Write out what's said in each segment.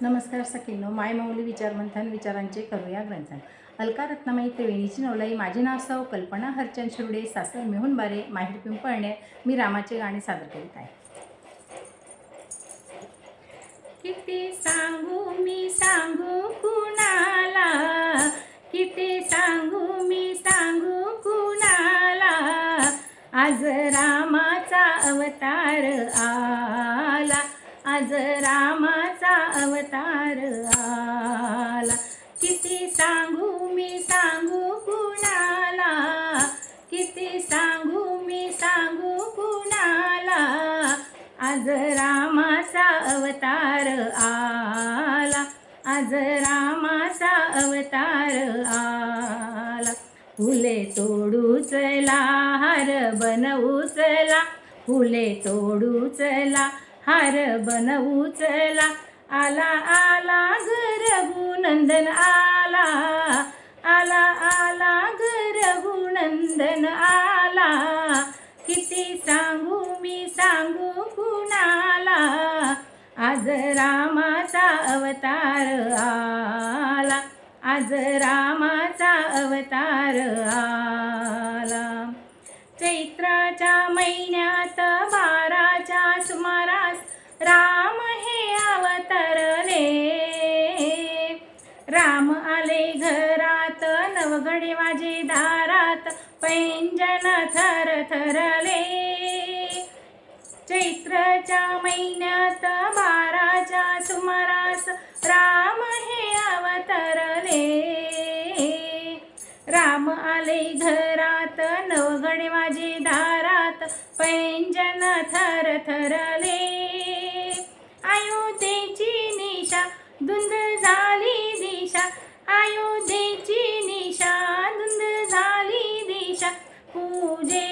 नमस्कार सखींनो माय माऊली विचारमंथन विचारांचे करूया ग्रंथन. अलका रत्नामाई त्रिवेणीची नवलाई. माझे नाव सौ कल्पना हरचंद शिरुडे सासर मेहुण बारे माहीर पिंपळणे. मी रामाचे गाणे सादर करीत आहे. किती सांगू मी सांगू कुणाला? किती सांगू मी सांगू कुणाला? आज रामाचा अवतार आला. आज रामाचा अवतार आला. किती सांगू मी सांगू कुणाला? किती सांगू मी सांगू कुणाला? आज रामाचा अवतार आला. आज रामाचा अवतार आला. फुले तोडू चला हार बनवूचला फुले तोडू चला हार बनवूचला आला आला रघुनंदन आला. आला आला रघुनंदन आला. किती सांगू मी सांगू कुणाला? आज रामाचा अवतार आला. आज रामाचा अवतार आला. चैत्राच्या महिन्यात बा दारात पैंजन थर थरले. चैत्रच्या महिन्यात बाराच्या सुमारास राम हे अवतरले. राम आले घरात नवगडे माझे दारात पैंजन थर थरले. अयोध्येची निशा धुंद झाली दिशा. अयोध्येची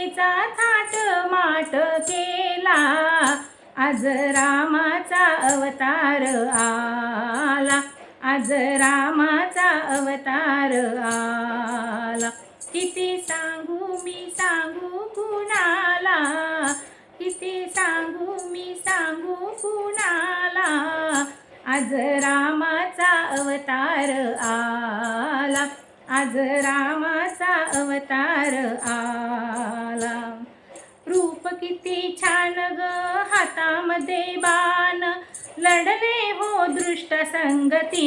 पूजेचा थाट माट केला. आज रामाचा अवतार आला. आज रामाचा अवतार आला. किती सांगू मी सांगू कुणाला? किती सांगू मी सांगू कुणाला? आज रामाचा अवतार आला. आज रामाचा अवतार आला. रूप किती छान ग हातामध्ये बाण. लढले हो दृष्ट संगती.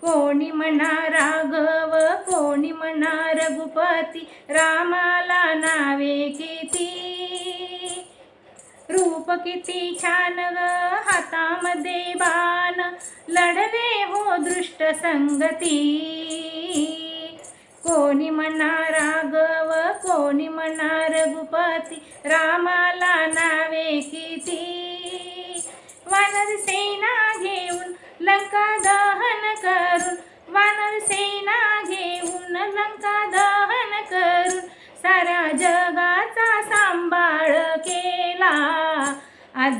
कोणी म्हणा राघव कोणी म्हणा रघुपती. रामाला नावे किती? रूप किती छान ग हातामध्ये बाण. लढले हो दृष्ट संगती. कोणी म्हणा राघव कोणी म्हणा रघुपती रामाला नावे किती? वानर सेना घेऊन लंका दहन करून वानर सेना घेऊन लंका दहन करून सार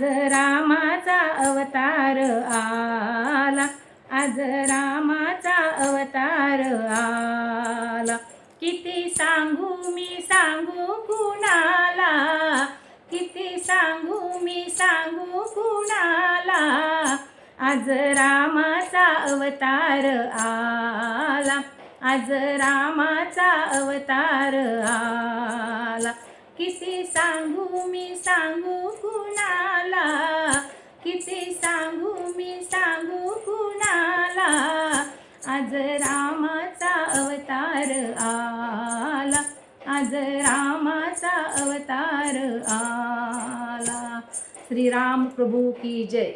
आज रामाचा अवतार आला. आज रामाचा अवतार आला. किती सांगू मी सांगू कुणाला? किती सांगू मी सांगू कुणाला? आज रामाचा अवतार आला. आज रामाचा अवतार आला. किती सांगू मी सांगू कुणाला? सांगू मी सांगू कुणाला? आज रामाचा अवतार आला. आज रामाचा अवतार आला. श्रीराम प्रभू की जय.